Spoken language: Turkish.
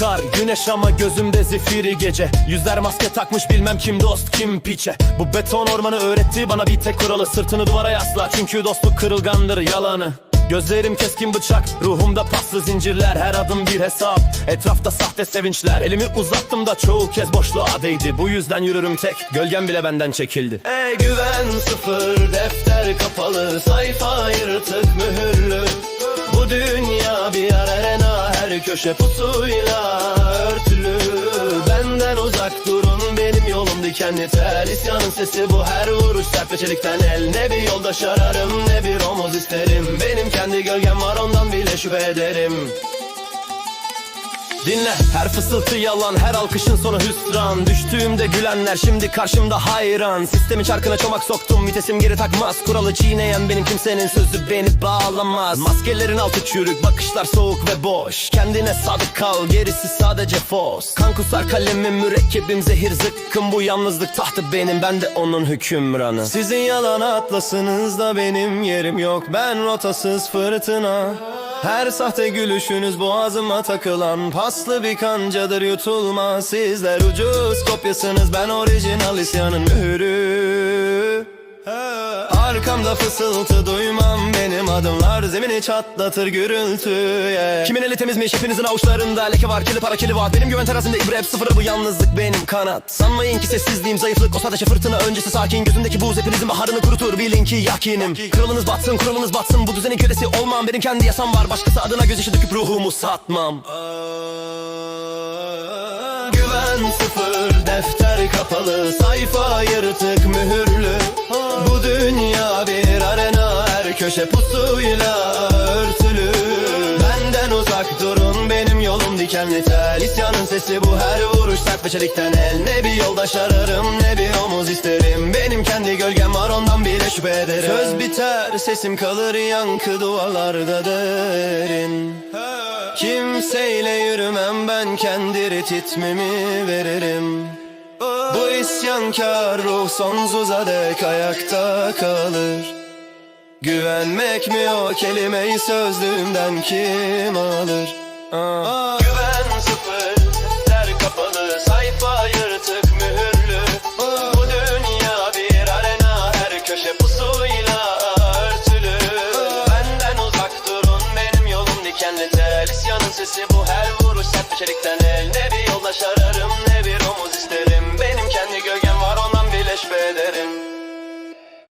çıkar. Güneş ama gözümde zifiri gece. Yüzler maske takmış bilmem kim dost kim piçe. Bu beton ormanı öğretti bana bir tek kuralı. Sırtını duvara yasla çünkü dostluk kırılgandır yalanı. Gözlerim keskin bıçak Ruhumda paslı zincirler. Her adım bir hesap Etrafta sahte sevinçler. Elimi uzattım da çoğu kez boşluğa değdi. Bu yüzden yürürüm tek Gölgem bile benden çekildi. Ey güven sıfır Defter kapalı Sayfa köşe pusuyla örtülü. Benden uzak durun Benim yolum dikenli tel İsyanın sesi bu her vuruş Sert ve çelikten el. Ne bir yoldaş ararım Ne bir omuz isterim. Benim kendi gölgem var ondan bile şüphe ederim Dinle her fısıltı yalan her alkışın sonu hüsran. Düştüğümde gülenler şimdi karşımda hayran. Sistemin çarkına çomak soktum vitesim geri takmaz. Kuralı çiğneyen benim kimsenin sözü beni bağlamaz. Maskelerin altı çürük bakışlar soğuk ve boş. Kendine sadık kal gerisi sadece fos. Kan kusar kalemim mürekkebim zehir zıkkım. Bu yalnızlık tahtı benim ben de onun hükümranı. Sizin yalan atlasınızda benim yerim yok. Ben rotasız fırtına her sahte gülüşünüz boğazıma takılan Paslı bir kancadır yutulmaz Sizler ucuz kopyasınız ben orijinal isyanın mührü Arkamda fısıltı duymam. Benim adımlar Zemini çatlatır gürültü yeah. Kimin eli temizmiş hepinizin avuçlarında? Leke var kili para kili var. Benim güven terazinde ibre hep sıfırı. Bu yalnızlık benim kanat. Sanmayın ki sessizliğim zayıflık. O sadece fırtına öncesi sakin. Gözümdeki buz hepinizin baharını kurutur. Bilin ki yakinim. Kralınız batsın kuralınız batsın. Bu düzenin kölesi olmam. Benim kendi yasam var. Başkası adına gözyaşı döküp ruhumu satmam. Güven sıfır defter kapalı. Sayfa yırtık mühürlü köşe pusuyla örtülü Benden uzak durun benim yolum dikenli. Tel İsyanın sesi bu her vuruş sert ve çelikten. El Ne bir yoldaş ararım ne bir omuz isterim. Benim kendi gölgem var ondan bile şüphe ederim. Söz biter sesim kalır yankı duvarlarda derin. Kimseyle yürümem ben kendi ritmimi veririm. Bu isyankar ruh sonsuza dek ayakta kalır Güvenmek mi o kelimeyi sözlüğümden kim alır? Aa. Güven sıfır, der kapalı, sayfa yırtık mühürlü Aa. Bu dünya bir arena, her köşe pusuyla örtülü Aa. Benden uzak durun, benim yolum dikenli tel İsyanın sesi bu her vuruş sert bir içerikten elde bir yol aşar